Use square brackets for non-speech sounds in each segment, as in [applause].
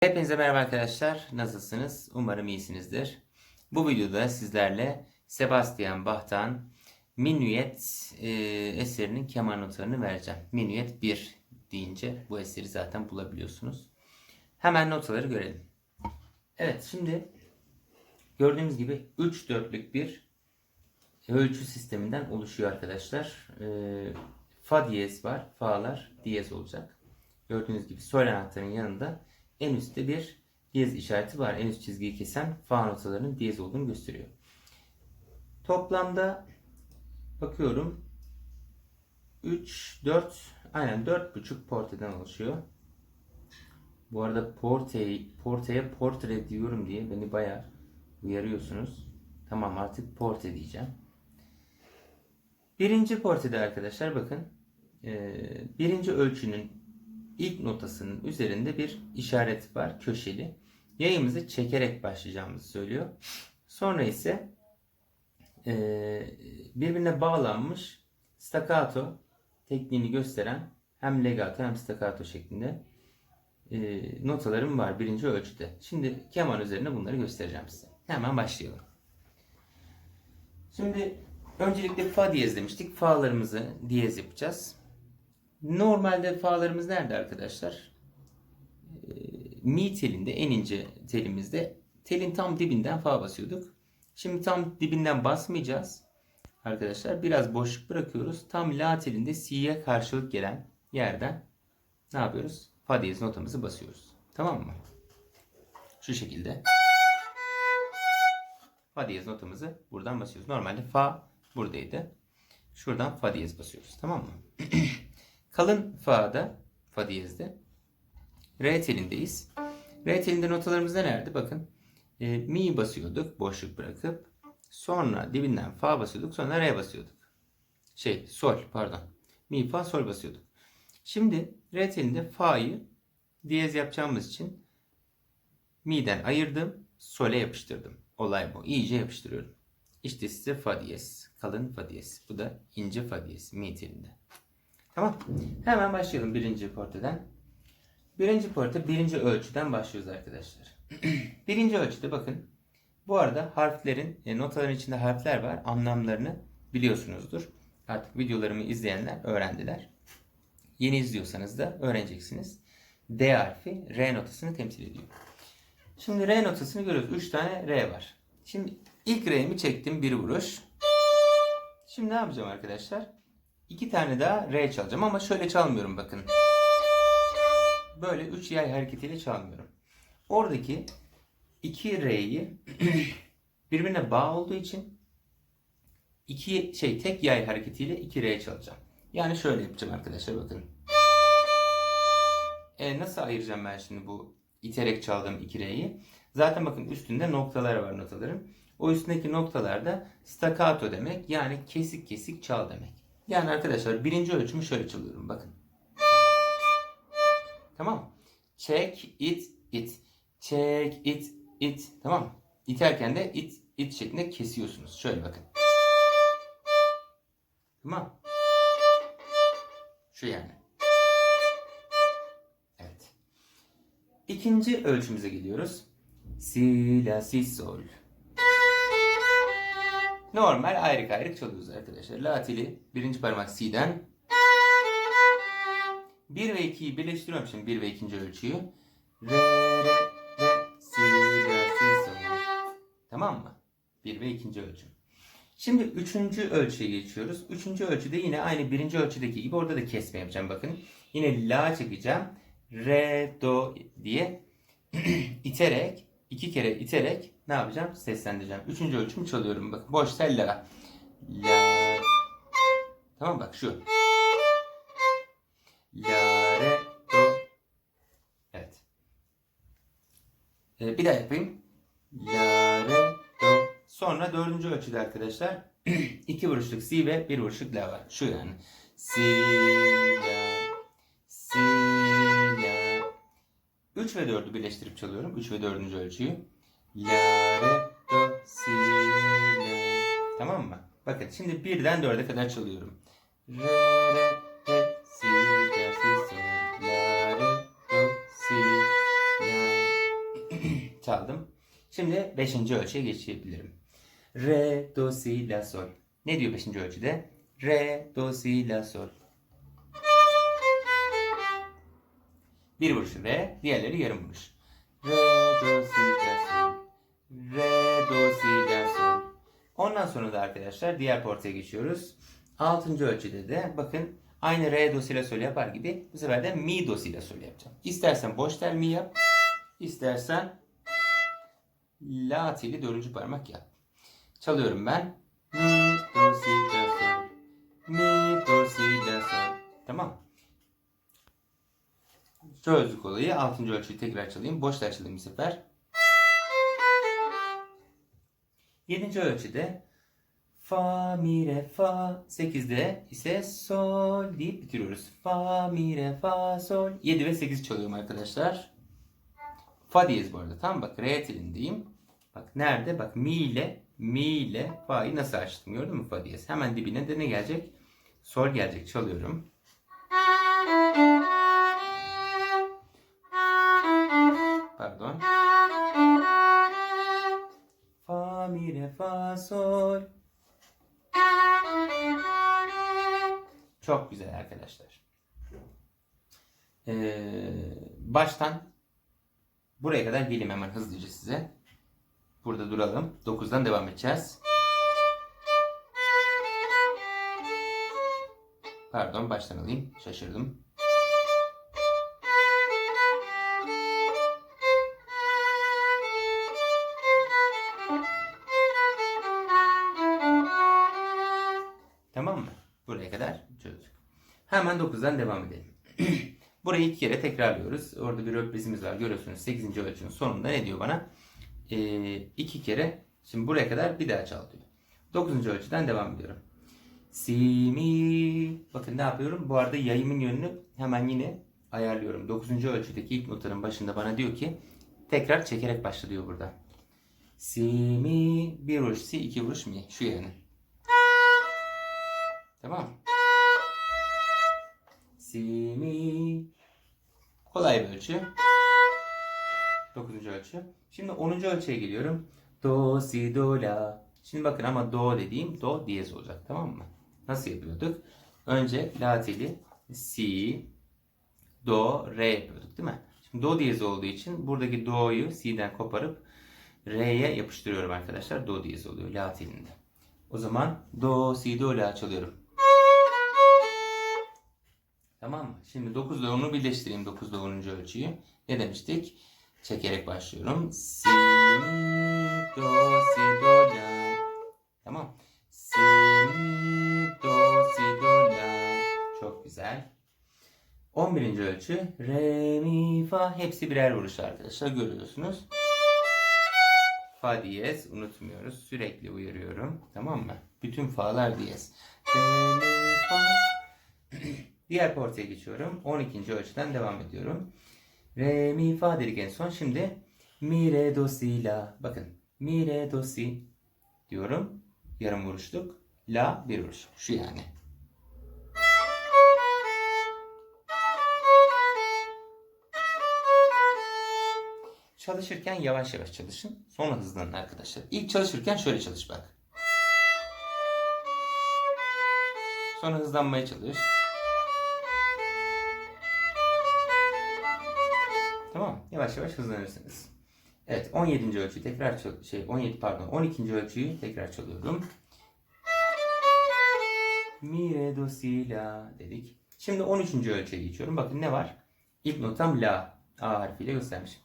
Hepinize merhaba arkadaşlar. Nasılsınız? Umarım iyisinizdir. Bu videoda sizlerle Sebastian Bach'tan Minuet e, eserinin keman notlarını vereceğim. Minuet 1 deyince bu eseri zaten bulabiliyorsunuz. Hemen notaları görelim. Evet şimdi gördüğünüz gibi 3 dörtlük bir ölçü sisteminden oluşuyor arkadaşlar. E, fa diyez var. Fa'lar diyez olacak. Gördüğünüz gibi sol anahtarın yanında en üstte bir diyez işareti var. En üst çizgiyi kesen fa notalarının diyez olduğunu gösteriyor. Toplamda bakıyorum 3, 4, aynen 4,5 porteden oluşuyor. Bu arada porte, porteye portre diyorum diye beni bayağı uyarıyorsunuz. Tamam artık porte diyeceğim. Birinci portede arkadaşlar bakın birinci ölçünün ilk notasının üzerinde bir işaret var köşeli. Yayımızı çekerek başlayacağımızı söylüyor. Sonra ise e, birbirine bağlanmış staccato tekniğini gösteren hem legato hem staccato şeklinde e, notalarım var birinci ölçüde. Şimdi keman üzerine bunları göstereceğim size. Hemen başlayalım. Şimdi öncelikle fa diyez demiştik. Fa'larımızı diyez yapacağız. Normalde fa'larımız nerede arkadaşlar? Ee, mi telinde en ince telimizde telin tam dibinden fa basıyorduk. Şimdi tam dibinden basmayacağız. Arkadaşlar biraz boşluk bırakıyoruz. Tam la telinde si'ye karşılık gelen yerden ne yapıyoruz? Fa diyez notamızı basıyoruz. Tamam mı? Şu şekilde. Fa diyez notamızı buradan basıyoruz. Normalde fa buradaydı. Şuradan fa diyez basıyoruz. Tamam mı? [clears throat] Kalın fa'da, fa diyezde. Re telindeyiz. Re telinde notalarımız nerede? Bakın. E, mi basıyorduk boşluk bırakıp. Sonra dibinden fa basıyorduk. Sonra re basıyorduk. Şey sol pardon. Mi fa sol basıyorduk. Şimdi re telinde fa'yı diyez yapacağımız için mi'den ayırdım. Sol'e yapıştırdım. Olay bu. İyice yapıştırıyorum. İşte size fa diyez. Kalın fa diyez. Bu da ince fa diyez. Mi telinde. Tamam. Hemen başlayalım birinci porteden. Birinci porte birinci ölçüden başlıyoruz arkadaşlar. [clears throat] birinci ölçüde bakın. Bu arada harflerin, e, notaların içinde harfler var. Anlamlarını biliyorsunuzdur. Artık videolarımı izleyenler öğrendiler. Yeni izliyorsanız da öğreneceksiniz. D harfi R notasını temsil ediyor. Şimdi R notasını görüyoruz. 3 tane R var. Şimdi ilk R'mi çektim bir vuruş. Şimdi ne yapacağım arkadaşlar? İki tane daha R çalacağım ama şöyle çalmıyorum bakın. Böyle üç yay hareketiyle çalmıyorum. Oradaki iki R'yi [clears throat] birbirine bağ olduğu için iki şey tek yay hareketiyle iki R çalacağım. Yani şöyle yapacağım arkadaşlar bakın. E, nasıl ayıracağım ben şimdi bu iterek çaldığım iki R'yi? Zaten bakın üstünde noktalar var notaların. O üstündeki noktalarda staccato demek yani kesik kesik çal demek. Yani arkadaşlar birinci ölçümü şöyle çalıyorum bakın. Tamam Check it it. Check it it. Tamam mı? İterken de it it şeklinde kesiyorsunuz. Şöyle bakın. Tamam. Şu yani. Evet. İkinci ölçümüze geliyoruz. Si, la, si, sol. Normal ayrık ayrık çalıyoruz arkadaşlar. La teli birinci parmak Si'den 1 ve 2'yi birleştiriyorum şimdi 1 ve 2. ölçüyü. Re, re, re, si, la, si, sol. Tamam mı? 1 ve 2. ölçü. Şimdi 3. ölçüye geçiyoruz. 3. ölçüde yine aynı 1. ölçüdeki gibi orada da kesme yapacağım bakın. Yine la çekeceğim. Re, do diye [clears throat] iterek iki kere iterek ne yapacağım? Seslendireceğim. Üçüncü ölçümü çalıyorum. Bak boş tel. La. Tamam bak şu. La, re, do. Evet. Ee, bir daha yapayım. La, re, do. Sonra dördüncü ölçüde arkadaşlar [clears throat] iki vuruşluk si ve bir vuruşluk la var. Şu yani. Si, la, si, la. 3 ve 4'ü birleştirip çalıyorum. 3 ve 4. ölçüyü. La, re, do, si, la. Tamam mı? Bakın şimdi birden 4'e kadar çalıyorum. Re, re, re, si, la, si, sol, la, re, do, si, la. [clears throat] çaldım. Şimdi 5. ölçüye geçebilirim. Re, do, si, la, sol. Ne diyor 5. ölçüde? Re, do, si, la, sol. Bir vuruş re, diğerleri yarım vuruş. Re, do, si. Re, do, si, la, sol. Ondan sonra da arkadaşlar diğer portaya geçiyoruz. Altıncı ölçüde de bakın aynı re, do, si, la, sol yapar gibi bu sefer de mi, do, si, la, sol yapacağım. İstersen boş tel mi yap, istersen la teli dördüncü parmak yap. Çalıyorum ben. Mi, do, si, la, sol. Mi, do, si, la, sol. Tamam. Çözdük olayı. Altıncı ölçüyü tekrar çalayım. Boş tel çalayım bir sefer. Yedinci ölçüde fa, mi, re, fa. Sekizde ise sol deyip bitiriyoruz. Fa, mi, re, fa, sol. Yedi ve sekiz çalıyorum arkadaşlar. Fa diyez bu arada. Tam bak re telindeyim. Bak nerede? Bak mi ile mi ile fa'yı nasıl açtım gördün mü fa diyez. Hemen dibine de ne gelecek? Sol gelecek. Çalıyorum. Pardon. Fa, sol. Çok güzel arkadaşlar. Ee, baştan buraya kadar geleyim hemen hızlıca size. Burada duralım. 9'dan devam edeceğiz. Pardon baştan alayım. Şaşırdım. kadar çözdük. Hemen 9'dan devam edelim. [clears throat] Burayı iki kere tekrarlıyoruz. Orada bir öprizimiz var görüyorsunuz. 8. ölçünün sonunda ne diyor bana? 2 ee, iki kere şimdi buraya kadar bir daha çal diyor. 9. ölçüden devam ediyorum. Si mi. Bakın ne yapıyorum? Bu arada yayımın yönünü hemen yine ayarlıyorum. 9. ölçüdeki ilk notanın başında bana diyor ki tekrar çekerek başla diyor burada. Si mi bir vuruş si iki vuruş mi şu yani. Tamam. Si mi. Kolay bir ölçü. 9. ölçü. Şimdi 10. ölçüye geliyorum. Do, si, do, la. Şimdi bakın ama do dediğim do diyez olacak tamam mı? Nasıl yapıyorduk? Önce la teli si, do, re yapıyorduk değil mi? Şimdi do diyez olduğu için buradaki do'yu si'den koparıp re'ye yapıştırıyorum arkadaşlar. Do diyez oluyor la telinde. O zaman do, si, do, la çalıyorum. Tamam mı? Şimdi 9 ile 10'u birleştireyim 9 ile 10. ölçüyü. Ne demiştik? Çekerek başlıyorum. Si, mi, do, si, do, la. Tamam. Si, mi, do, si, do, la. Çok güzel. 11. ölçü. Re, mi, fa. Hepsi birer vuruş arkadaşlar. Görüyorsunuz. Fa diyez. Unutmuyoruz. Sürekli uyarıyorum. Tamam mı? Bütün fa'lar diyez. Re, mi, fa. Diğer portaya geçiyorum. 12. ölçüden devam ediyorum. Re, mi, fa dedik en son. Şimdi mi, re, do, si, la. Bakın. Mi, re, do, si diyorum. Yarım vuruşluk. La bir vuruş. Şu yani. Çalışırken yavaş yavaş çalışın. Sonra hızlanın arkadaşlar. İlk çalışırken şöyle çalış bak. Sonra hızlanmaya çalış. Tamam. Yavaş yavaş hızlanırsınız. Evet 17. ölçüyü tekrar şey 17 pardon 12. ölçüyü tekrar çalıyorum. Mi re do si la dedik. Şimdi 13. ölçüye geçiyorum. Bakın ne var? İlk notam la. A harfiyle göstermişim.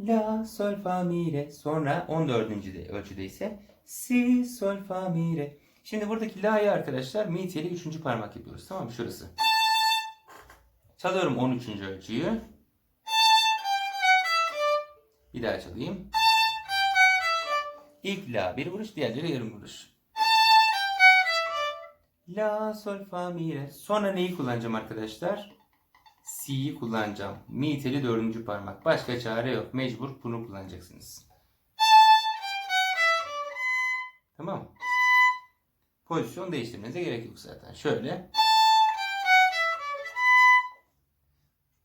La sol fa mi re. Sonra 14. de ölçüde ise si sol fa mi re. Şimdi buradaki la'yı arkadaşlar mi teli 3. parmak yapıyoruz. Tamam mı? Şurası. Çalıyorum 13. ölçüyü. Bir daha çalayım. İlk la bir vuruş, diğerleri yarım vuruş. La, sol, fa, mi, re. Sonra neyi kullanacağım arkadaşlar? Si'yi kullanacağım. Mi teli dördüncü parmak. Başka çare yok. Mecbur bunu kullanacaksınız. Tamam. Pozisyon değiştirmenize gerek yok zaten. Şöyle.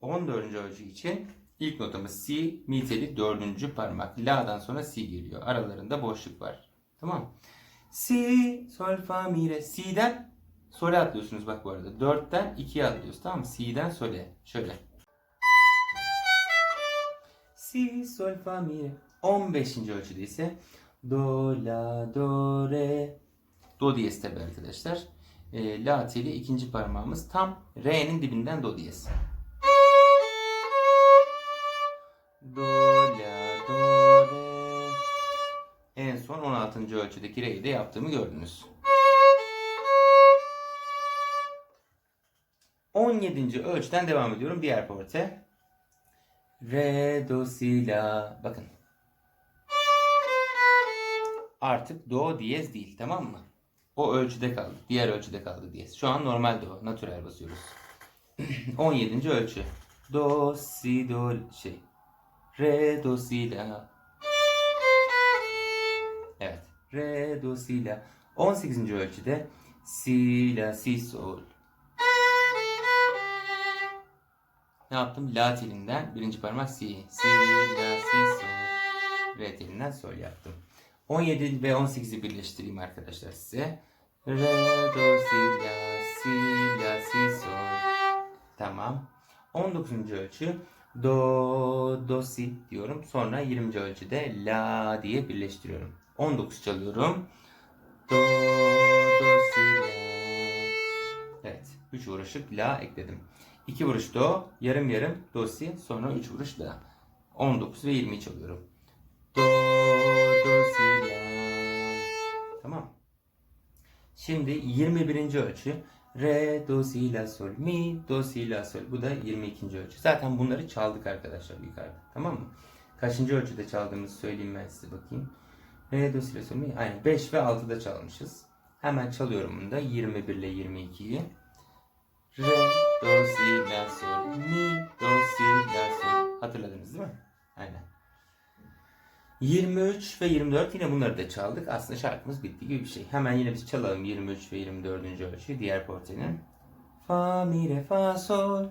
14. ölçü için İlk notamız si, mi teli dördüncü parmak. La'dan sonra si geliyor. Aralarında boşluk var. Tamam. Si, sol, fa, mi, re. Si'den sol'e atlıyorsunuz bak bu arada. Dörtten ikiye atlıyoruz. Tamam mı? Si'den sol'e. Şöyle. Si, sol, fa, mi, re. 15. ölçüde ise do, la, do, re. Do diyez tabi arkadaşlar. E, la teli ikinci parmağımız tam re'nin dibinden do diyez. Do, la, do, re. En son 16. ölçüdeki re'yi de yaptığımı gördünüz. 17. ölçüden devam ediyorum. Diğer porte. Re, do, si, la. Bakın. Artık do diyez değil tamam mı? O ölçüde kaldı. Diğer ölçüde kaldı diyez. Şu an normal do. Natürel basıyoruz. [clears throat] 17. ölçü. Do, si, do, şey. Re, do, si, la. Evet. Re, do, si, la. 18. ölçüde si, la, si, sol. Ne yaptım? La telinden birinci parmak si. Si, la, si, sol. Re telinden sol yaptım. 17 ve 18'i birleştireyim arkadaşlar size. Re, do, si, la, si, la, si, sol. Tamam. 19. ölçü do, do, si diyorum. Sonra 20. ölçüde la diye birleştiriyorum. 19 çalıyorum. Do, do, si, la. Evet. 3 vuruşluk la ekledim. 2 vuruş do, yarım yarım do, si, sonra 3 vuruş la. 19 ve 20'yi çalıyorum. Do, do, si, la. Tamam. Şimdi 21. ölçü. Re, do, si, la, sol, mi, do, si, la, sol. Bu da 22. ölçü. Zaten bunları çaldık arkadaşlar yukarıda. Tamam mı? Kaçıncı ölçüde çaldığımızı söyleyeyim ben size bakayım. Re, do, si, la, sol, mi. Aynen 5 ve 6'da çalmışız. Hemen çalıyorum bunu da 21 ile 22'yi. Re, do, si, la, sol, mi, do, si, la, sol. Hatırladınız değil mi? Aynen. 23 ve 24 yine bunları da çaldık. Aslında şarkımız bitti gibi bir şey. Hemen yine biz çalalım 23 ve 24. ölçü diğer portenin. Fa, mi, re, fa, sol.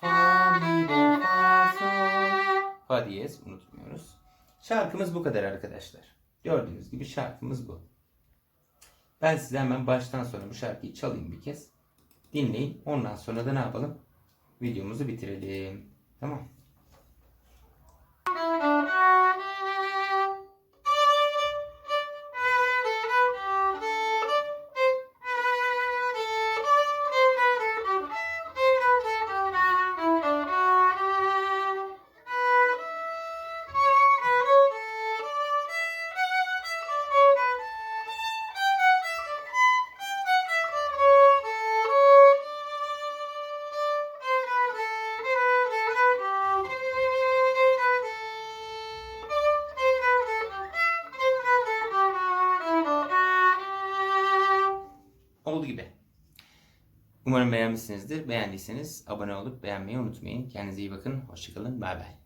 Fa, mi, re, fa, sol. Fa diyez unutmuyoruz. Şarkımız bu kadar arkadaşlar. Gördüğünüz gibi şarkımız bu. Ben size hemen baştan sona bu şarkıyı çalayım bir kez. Dinleyin. Ondan sonra da ne yapalım? Videomuzu bitirelim. Tamam. Umarım beğenmişsinizdir. Beğendiyseniz abone olup beğenmeyi unutmayın. Kendinize iyi bakın. Hoşçakalın. Bay bay.